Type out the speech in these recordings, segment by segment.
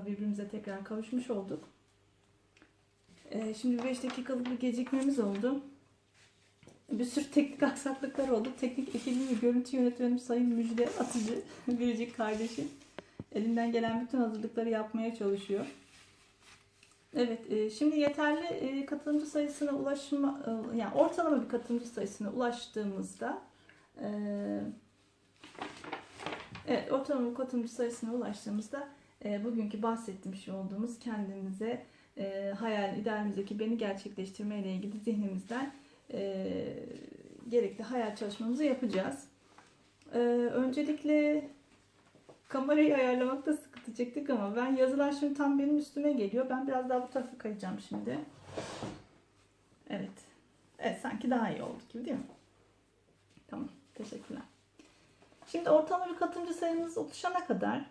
defa birbirimize tekrar kavuşmuş olduk. Ee, şimdi 5 dakikalık bir gecikmemiz oldu. Bir sürü teknik aksaklıklar oldu. Teknik ekibim ve görüntü yönetmenim Sayın Müjde Atıcı, biricik kardeşim. Elinden gelen bütün hazırlıkları yapmaya çalışıyor. Evet, e, şimdi yeterli e, katılımcı sayısına ulaşma, e, yani ortalama bir katılımcı sayısına ulaştığımızda, e, evet, ortalama katılımcı sayısına ulaştığımızda, e, bugünkü bahsetmiş olduğumuz kendimize e, hayal, idealimizdeki beni gerçekleştirme ile ilgili zihnimizden e, gerekli hayal çalışmamızı yapacağız. E, öncelikle kamerayı ayarlamakta sıkıntı çektik ama ben yazılar şimdi tam benim üstüme geliyor. Ben biraz daha bu tarafa kayacağım şimdi. Evet. Evet sanki daha iyi oldu gibi değil mi? Tamam. Teşekkürler. Şimdi ortalama bir katılımcı sayımız oluşana kadar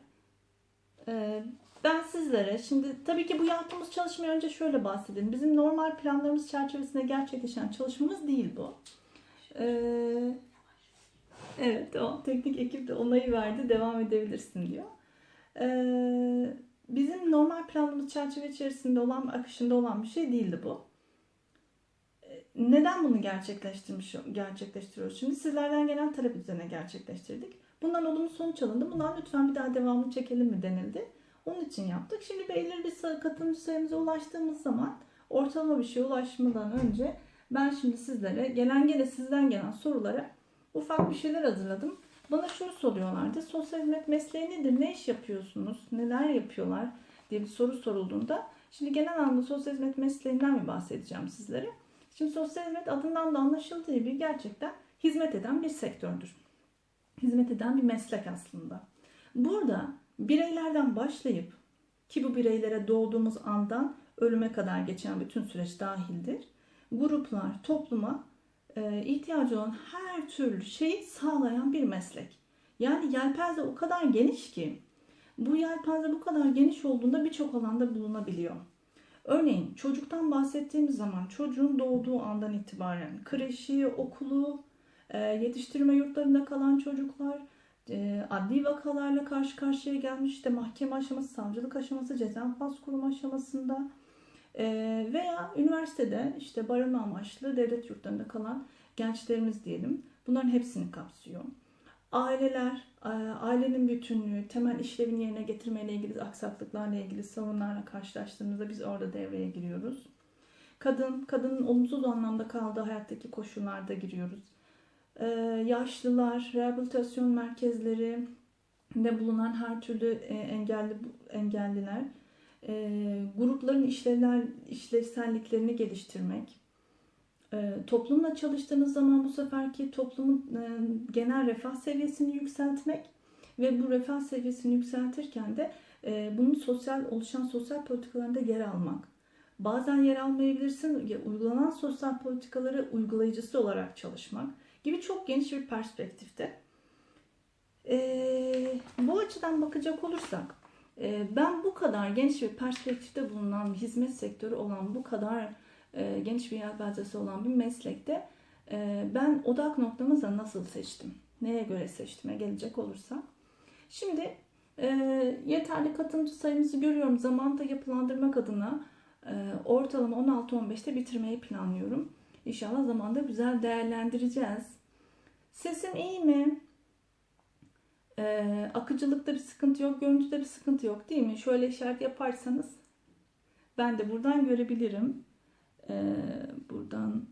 e, ben sizlere şimdi tabii ki bu yaptığımız çalışmayı önce şöyle bahsedelim. Bizim normal planlarımız çerçevesinde gerçekleşen çalışmamız değil bu. Ee, evet o teknik ekip de onayı verdi devam edebilirsin diyor. Ee, bizim normal planımız çerçeve içerisinde olan akışında olan bir şey değildi bu. Ee, Neden bunu gerçekleştirmiş gerçekleştiriyoruz? Şimdi sizlerden gelen talep üzerine gerçekleştirdik. Bundan olumlu sonuç alındı. Bundan lütfen bir daha devamını çekelim mi denildi. Onun için yaptık. Şimdi belirli bir katılımcı sayımıza ulaştığımız zaman ortalama bir şeye ulaşmadan önce ben şimdi sizlere gelen gene sizden gelen sorulara ufak bir şeyler hazırladım. Bana şunu soruyorlardı. Sosyal hizmet mesleği nedir? Ne iş yapıyorsunuz? Neler yapıyorlar? diye bir soru sorulduğunda şimdi genel anlamda sosyal hizmet mesleğinden bir bahsedeceğim sizlere. Şimdi sosyal hizmet adından da anlaşıldığı gibi gerçekten hizmet eden bir sektördür. Hizmet eden bir meslek aslında. Burada bireylerden başlayıp ki bu bireylere doğduğumuz andan ölüme kadar geçen bütün süreç dahildir. Gruplar, topluma e, ihtiyacı olan her türlü şeyi sağlayan bir meslek. Yani yelpaze o kadar geniş ki bu yelpaze bu kadar geniş olduğunda birçok alanda bulunabiliyor. Örneğin çocuktan bahsettiğimiz zaman çocuğun doğduğu andan itibaren kreşi, okulu, e, yetiştirme yurtlarında kalan çocuklar, e, adli vakalarla karşı karşıya gelmiş işte mahkeme aşaması, savcılık aşaması, ceza infaz kurum aşamasında e, veya üniversitede işte barınma amaçlı devlet yurtlarında kalan gençlerimiz diyelim. Bunların hepsini kapsıyor. Aileler, ailenin bütünlüğü, temel işlevini yerine getirmeyle ilgili aksaklıklarla ilgili sorunlarla karşılaştığımızda biz orada devreye giriyoruz. Kadın, kadının olumsuz anlamda kaldığı hayattaki koşullarda giriyoruz. Ee, yaşlılar, rehabilitasyon merkezleri de bulunan her türlü e, engelli engelliler, e, grupların işlevler, işlevselliklerini geliştirmek, e, toplumla çalıştığınız zaman bu seferki toplumun e, genel refah seviyesini yükseltmek ve bu refah seviyesini yükseltirken de bunun sosyal oluşan sosyal politikalarında yer almak. Bazen yer almayabilirsin, ya uygulanan sosyal politikaları uygulayıcısı olarak çalışmak gibi çok geniş bir perspektifte. Ee, bu açıdan bakacak olursak e, ben bu kadar geniş bir perspektifte bulunan hizmet sektörü olan bu kadar e, geniş bir yelpazesi olan bir meslekte e, ben odak noktamızı nasıl seçtim? Neye göre seçtime gelecek olursak. Şimdi e, yeterli katılımcı sayımızı görüyorum. Zamanda yapılandırmak adına e, ortalama 16-15'te bitirmeyi planlıyorum. İnşallah zamanda güzel değerlendireceğiz. Sesim iyi mi? Ee, akıcılıkta bir sıkıntı yok, görüntüde bir sıkıntı yok değil mi? Şöyle işaret yaparsanız ben de buradan görebilirim. Ee, buradan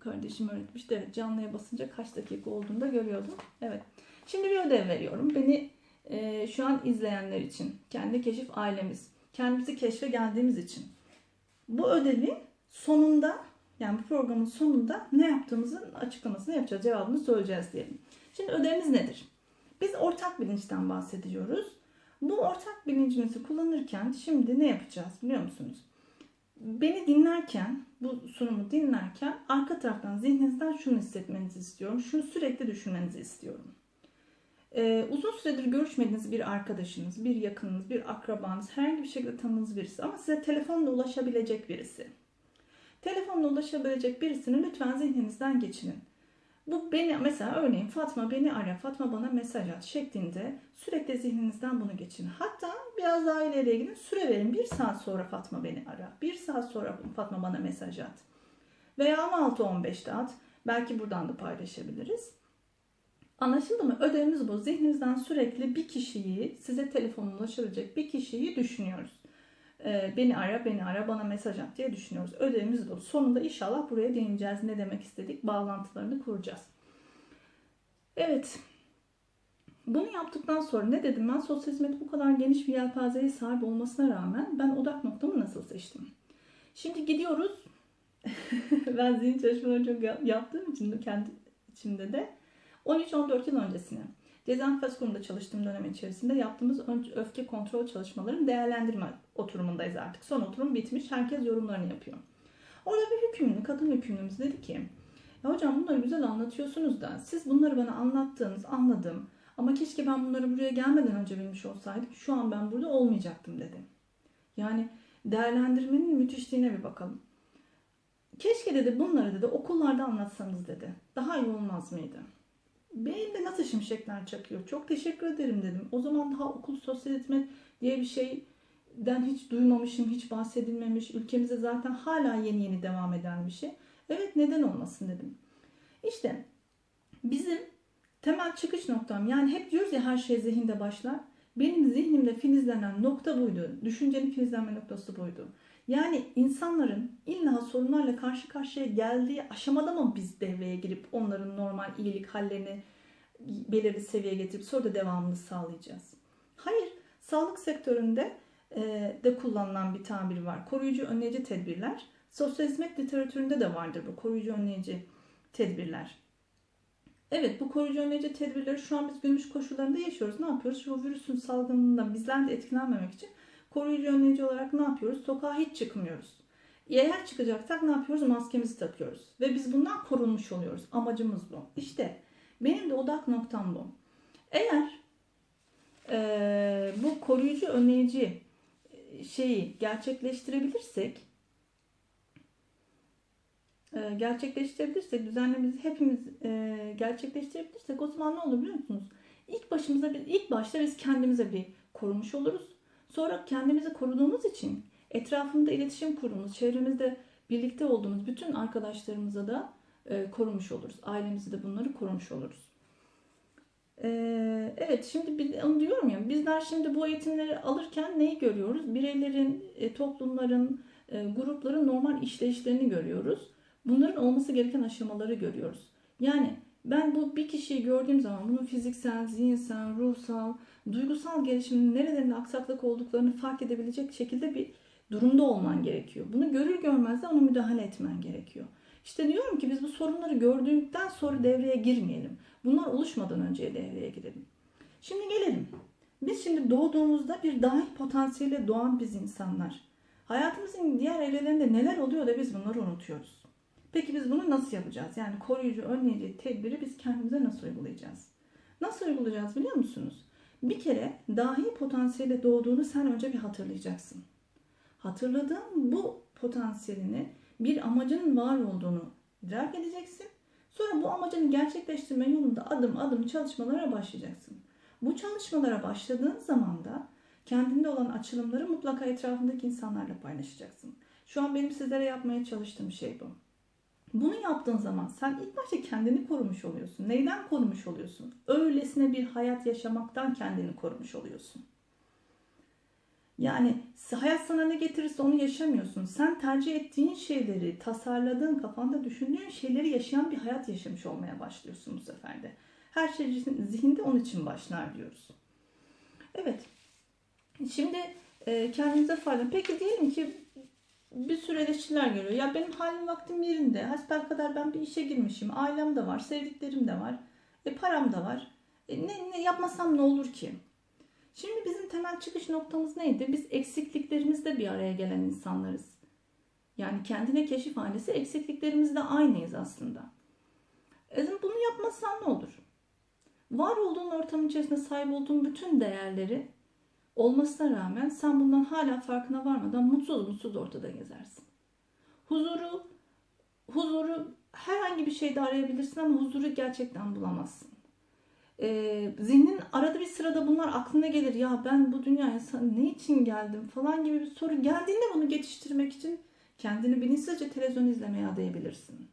kardeşim öğretmiş de canlıya basınca kaç dakika olduğunu da görüyordum. Evet. Şimdi bir ödev veriyorum. Beni e, şu an izleyenler için, kendi keşif ailemiz, kendimizi keşfe geldiğimiz için bu ödevi sonunda yani bu programın sonunda ne yaptığımızın açıklamasını yapacağız, cevabını söyleyeceğiz diyelim. Şimdi ödevimiz nedir? Biz ortak bilinçten bahsediyoruz. Bu ortak bilincimizi kullanırken şimdi ne yapacağız biliyor musunuz? Beni dinlerken, bu sunumu dinlerken arka taraftan zihninizden şunu hissetmenizi istiyorum. Şunu sürekli düşünmenizi istiyorum. Ee, uzun süredir görüşmediğiniz bir arkadaşınız, bir yakınınız, bir akrabanız, herhangi bir şekilde tanıdığınız birisi ama size telefonla ulaşabilecek birisi. Telefonla ulaşabilecek birisini lütfen zihninizden geçirin. Bu beni mesela örneğin Fatma beni ara, Fatma bana mesaj at şeklinde sürekli zihninizden bunu geçirin. Hatta biraz daha ileriye gidin. Süre verin. Bir saat sonra Fatma beni ara. Bir saat sonra Fatma bana mesaj at. Veya 16-15'te at. Belki buradan da paylaşabiliriz. Anlaşıldı mı? Ödevimiz bu. Zihninizden sürekli bir kişiyi, size telefonla ulaşabilecek bir kişiyi düşünüyoruz. Ee, beni ara, beni ara, bana mesaj at diye düşünüyoruz. Ödevimiz bu. Sonunda inşallah buraya değineceğiz. Ne demek istedik? Bağlantılarını kuracağız. Evet. Bunu yaptıktan sonra ne dedim ben? Sosyal hizmet bu kadar geniş bir yelpazeye sahip olmasına rağmen ben odak noktamı nasıl seçtim? Şimdi gidiyoruz. ben zihin çalışmalarını çok yaptığım için de kendi içimde de 13-14 yıl öncesine Kurumu'nda çalıştığım dönem içerisinde yaptığımız öfke kontrol çalışmalarının değerlendirme oturumundayız artık. Son oturum bitmiş. Herkes yorumlarını yapıyor. Orada bir hükümlü, kadın hükümlümüz dedi ki ya hocam bunları güzel anlatıyorsunuz da siz bunları bana anlattığınız anladım ama keşke ben bunları buraya gelmeden önce bilmiş olsaydım şu an ben burada olmayacaktım dedi. Yani değerlendirmenin müthişliğine bir bakalım. Keşke dedi bunları dedi okullarda anlatsanız dedi. Daha iyi olmaz mıydı? Benim nasıl şimşekler çakıyor. Çok teşekkür ederim dedim. O zaman daha okul sosyal hizmet diye bir şeyden hiç duymamışım, hiç bahsedilmemiş. Ülkemizde zaten hala yeni yeni devam eden bir şey. Evet neden olmasın dedim. İşte bizim temel çıkış noktam yani hep diyoruz ya her şey zihinde başlar. Benim zihnimde filizlenen nokta buydu. Düşüncenin filizlenme noktası buydu. Yani insanların illa sorunlarla karşı karşıya geldiği aşamada mı biz devreye girip onların normal iyilik hallerini belirli seviyeye getirip sonra da devamını sağlayacağız? Hayır, sağlık sektöründe de kullanılan bir tabir var. Koruyucu önleyici tedbirler. Sosyal hizmet literatüründe de vardır bu koruyucu önleyici tedbirler. Evet bu koruyucu önleyici tedbirleri şu an biz günümüz koşullarında yaşıyoruz. Ne yapıyoruz? Şu virüsün salgınından bizler de etkilenmemek için koruyucu önleyici olarak ne yapıyoruz? Sokağa hiç çıkmıyoruz. Eğer çıkacaksak ne yapıyoruz? Maskemizi takıyoruz. Ve biz bundan korunmuş oluyoruz. Amacımız bu. İşte benim de odak noktam bu. Eğer e, bu koruyucu önleyici şeyi gerçekleştirebilirsek e, gerçekleştirebilirsek düzenlememizi hepimiz e, gerçekleştirebilirsek o zaman ne olur biliyor musunuz? İlk başımıza bir ilk başta biz kendimize bir korumuş oluruz. Sonra kendimizi koruduğumuz için etrafında iletişim kurduğumuz, çevremizde birlikte olduğumuz bütün arkadaşlarımıza da e, korumuş oluruz. Ailemizi de bunları korumuş oluruz. Ee, evet şimdi biz, onu diyorum ya bizler şimdi bu eğitimleri alırken neyi görüyoruz? Bireylerin, e, toplumların, e, grupların normal işleyişlerini görüyoruz. Bunların olması gereken aşamaları görüyoruz. Yani ben bu bir kişiyi gördüğüm zaman bunun fiziksel, zihinsel, ruhsal, duygusal gelişiminin nerelerinde aksaklık olduklarını fark edebilecek şekilde bir durumda olman gerekiyor. Bunu görür görmez de ona müdahale etmen gerekiyor. İşte diyorum ki biz bu sorunları gördükten sonra devreye girmeyelim. Bunlar oluşmadan önce devreye girelim. Şimdi gelelim. Biz şimdi doğduğumuzda bir dahi potansiyeli doğan biz insanlar. Hayatımızın diğer evrelerinde neler oluyor da biz bunları unutuyoruz. Peki biz bunu nasıl yapacağız? Yani koruyucu, önleyici tedbiri biz kendimize nasıl uygulayacağız? Nasıl uygulayacağız biliyor musunuz? Bir kere dahi potansiyeli doğduğunu sen önce bir hatırlayacaksın. Hatırladığın bu potansiyelini bir amacının var olduğunu idrak edeceksin. Sonra bu amacını gerçekleştirme yolunda adım adım çalışmalara başlayacaksın. Bu çalışmalara başladığın zaman da kendinde olan açılımları mutlaka etrafındaki insanlarla paylaşacaksın. Şu an benim sizlere yapmaya çalıştığım şey bu. Bunu yaptığın zaman sen ilk başta kendini korumuş oluyorsun. Neyden korumuş oluyorsun? Öylesine bir hayat yaşamaktan kendini korumuş oluyorsun. Yani hayat sana ne getirirse onu yaşamıyorsun. Sen tercih ettiğin şeyleri, tasarladığın, kafanda düşündüğün şeyleri yaşayan bir hayat yaşamış olmaya başlıyorsun bu sefer de. Her şey zihinde onun için başlar diyoruz. Evet. Şimdi kendinize fayda. Peki diyelim ki bir sürü eleştiriler görüyor. Ya benim halim vaktim yerinde. Hasbel kadar ben bir işe girmişim. Ailem de var, sevdiklerim de var. E, param da var. E, ne, ne yapmasam ne olur ki? Şimdi bizim temel çıkış noktamız neydi? Biz eksikliklerimizde bir araya gelen insanlarız. Yani kendine keşif hanesi eksikliklerimizde aynıyız aslında. E, bunu yapmazsan ne olur? Var olduğun ortamın içerisinde sahip olduğun bütün değerleri olmasına rağmen sen bundan hala farkına varmadan mutsuz mutsuz ortada gezersin. Huzuru huzuru herhangi bir şeyde arayabilirsin ama huzuru gerçekten bulamazsın. Ee, zihnin arada bir sırada bunlar aklına gelir. Ya ben bu dünyaya ne için geldim falan gibi bir soru geldiğinde bunu geçiştirmek için kendini bilinçsizce televizyon izlemeye adayabilirsin.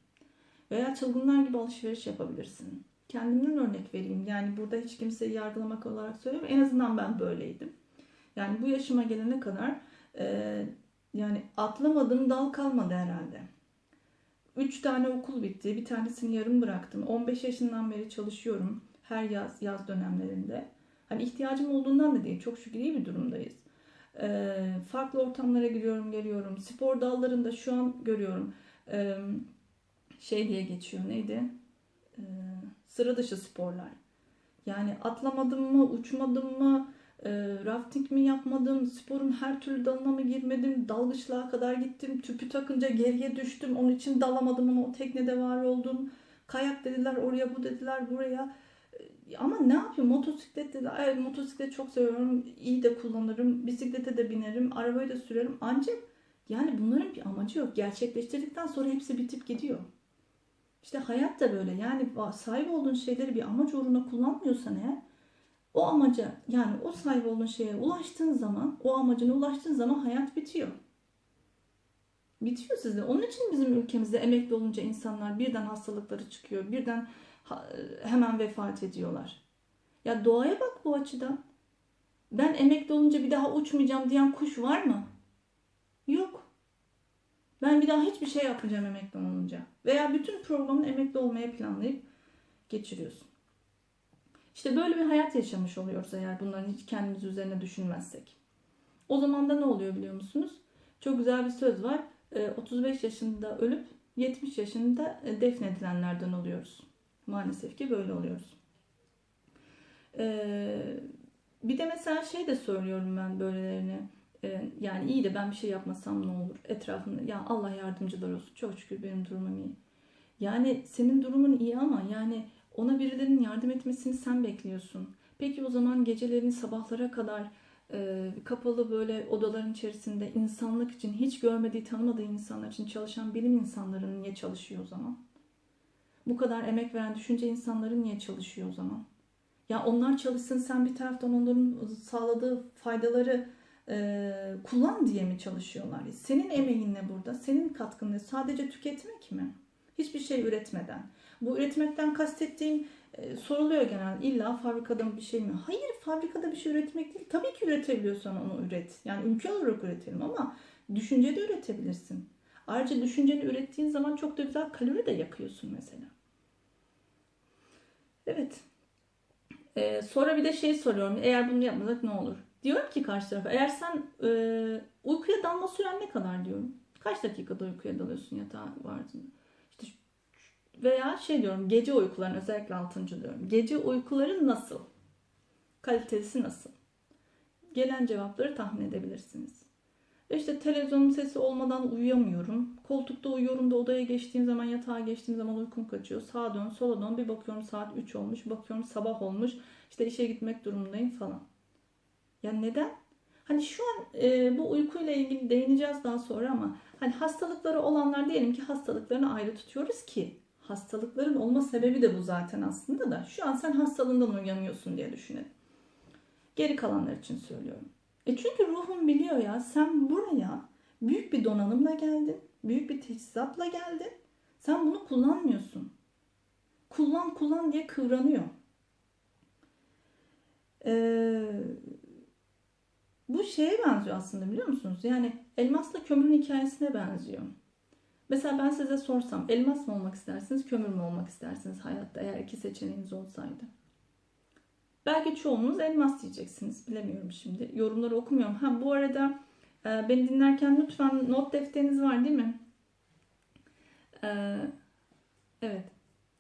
Veya çılgınlar gibi alışveriş yapabilirsin. Kendimden örnek vereyim. Yani burada hiç kimseyi yargılamak olarak söylüyorum. En azından ben böyleydim. Yani bu yaşıma gelene kadar e, yani atlamadığım dal kalmadı herhalde. Üç tane okul bitti. Bir tanesini yarım bıraktım. 15 yaşından beri çalışıyorum. Her yaz, yaz dönemlerinde. Hani ihtiyacım olduğundan da değil. Çok şükür iyi bir durumdayız. E, farklı ortamlara giriyorum, geliyorum. Spor dallarında şu an görüyorum. E, şey diye geçiyor. Neydi? E, sıra dışı sporlar. Yani atlamadım mı, uçmadım mı, e, rafting mi yapmadım, sporun her türlü dalına mı girmedim, dalgıçlığa kadar gittim, tüpü takınca geriye düştüm, onun için dalamadım ama o teknede var oldum. Kayak dediler, oraya bu dediler, buraya. E, Ama ne yapayım? Motosiklet dediler. Evet, motosiklet çok seviyorum. iyi de kullanırım. Bisiklete de binerim. Arabayı da sürerim. Ancak yani bunların bir amacı yok. Gerçekleştirdikten sonra hepsi bitip gidiyor. İşte hayat da böyle. Yani sahip olduğun şeyleri bir amaç uğruna kullanmıyorsan eğer o amaca yani o sahip olduğun şeye ulaştığın zaman o amacına ulaştığın zaman hayat bitiyor. Bitiyor sizde. Onun için bizim ülkemizde emekli olunca insanlar birden hastalıkları çıkıyor. Birden hemen vefat ediyorlar. Ya doğaya bak bu açıdan. Ben emekli olunca bir daha uçmayacağım diyen kuş var mı? Yok. Ben bir daha hiçbir şey yapmayacağım emekli olunca. Veya bütün programını emekli olmaya planlayıp geçiriyorsun. İşte böyle bir hayat yaşamış oluyoruz eğer bunların hiç kendimiz üzerine düşünmezsek. O zaman da ne oluyor biliyor musunuz? Çok güzel bir söz var. Ee, 35 yaşında ölüp 70 yaşında e, defnedilenlerden oluyoruz. Maalesef ki böyle oluyoruz. Ee, bir de mesela şey de söylüyorum ben böylelerine. Ee, yani iyi de ben bir şey yapmasam ne olur? Etrafında ya Allah yardımcılar olsun. Çok şükür benim durumum iyi. Yani senin durumun iyi ama yani ona birilerinin yardım etmesini sen bekliyorsun. Peki o zaman gecelerin sabahlara kadar e, kapalı böyle odaların içerisinde insanlık için hiç görmediği, tanımadığı insanlar için çalışan bilim insanları niye çalışıyor o zaman? Bu kadar emek veren düşünce insanları niye çalışıyor o zaman? Ya onlar çalışsın sen bir taraftan onların sağladığı faydaları e, kullan diye mi çalışıyorlar? Senin emeğin ne burada? Senin katkın ne? Sadece tüketmek mi? Hiçbir şey üretmeden. Bu üretmekten kastettiğim e, soruluyor genel. İlla fabrikada bir şey mi? Hayır fabrikada bir şey üretmek değil. Tabii ki üretebiliyorsan onu üret. Yani ülke olarak üretelim ama düşünce de üretebilirsin. Ayrıca düşünceni ürettiğin zaman çok da güzel kalori de yakıyorsun mesela. Evet. Ee, sonra bir de şey soruyorum. Eğer bunu yapmasak ne olur? Diyorum ki karşı tarafa eğer sen e, uykuya dalma süren ne kadar diyorum. Kaç dakikada uykuya dalıyorsun yatağa vardığında? Veya şey diyorum gece uykuların özellikle altıncı diyorum. Gece uykuların nasıl? Kalitesi nasıl? Gelen cevapları tahmin edebilirsiniz. Ve işte televizyonun sesi olmadan uyuyamıyorum. Koltukta uyuyorum da odaya geçtiğim zaman yatağa geçtiğim zaman uykum kaçıyor. Sağa dön sola dön bir bakıyorum saat 3 olmuş. Bakıyorum sabah olmuş. İşte işe gitmek durumundayım falan. Ya neden? Hani şu an e, bu uykuyla ilgili değineceğiz daha sonra ama hani hastalıkları olanlar diyelim ki hastalıklarını ayrı tutuyoruz ki hastalıkların olma sebebi de bu zaten aslında da şu an sen hastalığından uyanıyorsun diye düşünelim. Geri kalanlar için söylüyorum. E çünkü ruhun biliyor ya sen buraya büyük bir donanımla geldin. Büyük bir teçhizatla geldin. Sen bunu kullanmıyorsun. Kullan kullan diye kıvranıyor. Eee bu şeye benziyor aslında biliyor musunuz? Yani elmasla kömürün hikayesine benziyor. Mesela ben size sorsam elmas mı olmak istersiniz, kömür mü olmak istersiniz hayatta eğer iki seçeneğiniz olsaydı? Belki çoğunuz elmas diyeceksiniz. Bilemiyorum şimdi. Yorumları okumuyorum. Ha bu arada e, beni dinlerken lütfen not defteriniz var değil mi? E, evet.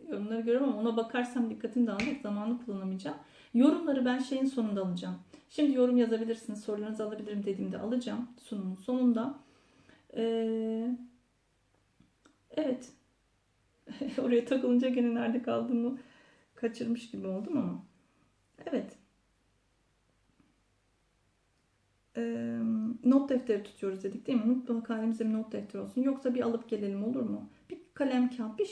Yorumları görüyorum ama ona bakarsam dikkatim dağılacak. Zamanı kullanamayacağım. Yorumları ben şeyin sonunda alacağım. Şimdi yorum yazabilirsiniz. Sorularınızı alabilirim dediğimde alacağım. Sunumun sonunda. Ee, evet. Oraya takılınca gene nerede kaldığımı kaçırmış gibi oldum ama. Evet. Ee, not defteri tutuyoruz dedik değil mi? Mutlaka elimizde bir not defteri olsun. Yoksa bir alıp gelelim olur mu? Bir kalem kağıt bir